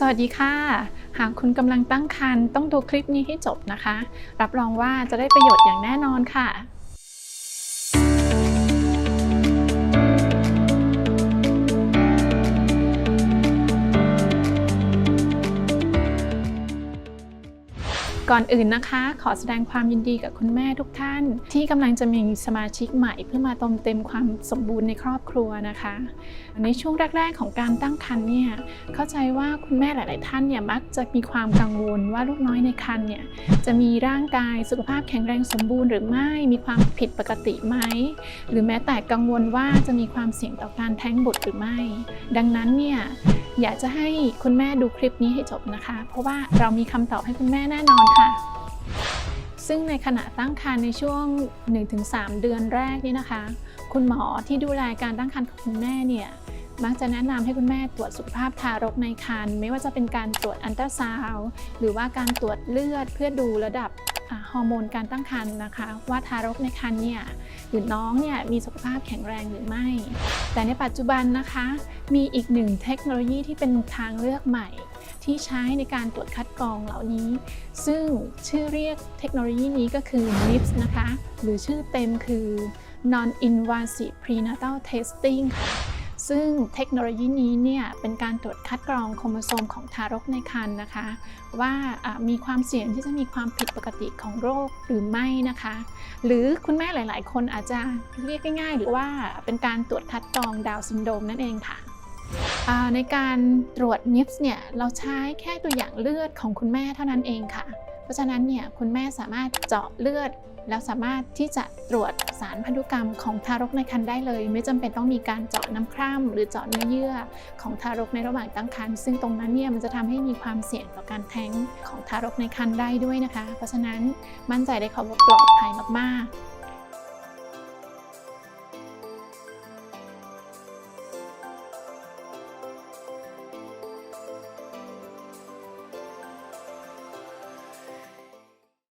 สวัสดีค่ะ หากคุณกำลังตั้งครรภ์ต้องดูคลิปนี้ให้จบนะคะ รับรองว่าจะได้ประโยชน์อย่างแน่นอนค่ะ ก่อนอื่นนะคะ ขอแสดงความยินดีกับคุณแม่ทุกท่าน ที่กำลังจะมีสมาชิกใหม่เพื่อมาเติมเต็มความสมบูรณ์ในครอบครัวนะคะในช่วงแรก ๆ ของการตั้งครรภ์เนี่ยเข้าใจว่าคุณแม่หลาย ๆ ท่านเนี่ยมักจะมีความกังวลว่าลูกน้อยในครรภ์เนี่ยจะมีร่างกายสุขภาพแข็งแรงสมบูรณ์หรือไม่มีความผิดปกติไหมหรือแม้แต่กังวลว่าจะมีความเสี่ยงต่อการแท้งบุตรหรือไม่ ดังนั้นเนี่ย อยากจะให้คุณแม่ดูคลิปนี้ให้จบนะคะ เพราะว่าเรามีคำตอบให้คุณแม่แน่นอนค่ะ ซึ่งในขณะตั้งครรภ์ในช่วง 1-3 เดือนแรกนี่นะคะ คุณหมอที่ดูแลการตั้งครรภ์ของคุณแม่เนี่ยมักจะแนะนำให้คุณแม่ตรวจสุขภาพทารกในครรภ์ไม่ว่าจะเป็นการตรวจอันตราซาวหรือว่าการตรวจเลือดเพื่อดูระดับ ฮอร์โมนการตั้งครรภ์นะคะ ว่าทารกในครรภ์เนี่ยหรือน้องเนี่ยมีสุขภาพแข็งแรงหรือไม่ แต่ในปัจจุบันนะคะ มีอีกหนึ่งเทคโนโลยีที่เป็นทางเลือกใหม่ ที่ใช้ในการตรวจคัดกรองเหล่านี้ ซึ่งชื่อเรียกเทคโนโลยีนี้ก็คือ NIPS นะคะ หรือชื่อเต็มคือ Non-Invasive Prenatal Testing ค่ะ ซึ่งเทคโนโลยีนี้เนี่ยเป็นการตรวจคัดกรองโครโมโซมของทารกในครรภ์นะคะ ว่ามีความเสี่ยงที่จะมีความผิดปกติของโรคหรือไม่นะคะ หรือคุณแม่หลาย ๆ คนอาจจะเรียกง่าย ๆ หรือว่าเป็นการตรวจคัดกรองดาวซินโดรมนั่นเองค่ะในการตรวจ NIPS เนี่ยเราใช้แค่ตัวอย่างเลือดของคุณแม่เท่านั้นเองค่ะ เพราะฉะนั้นเนี่ยคุณแม่สามารถเจาะเลือด แล้วสามารถที่จะตรวจสารพันธุกรรมของทารกในครรภ์ได้เลย ไม่จำเป็นต้องมีการเจาะน้ำคร่ำหรือเจาะเนื้อเยื่อของทารกในระหว่างตั้งครรภ์ซึ่งตรงนั้นเนี่ยมันจะทำให้มีความเสี่ยงต่อการแท้งของทารกในครรภ์ได้ด้วยนะคะ เพราะฉะนั้นมั่นใจได้ค่ะว่าปลอดภัยมากๆ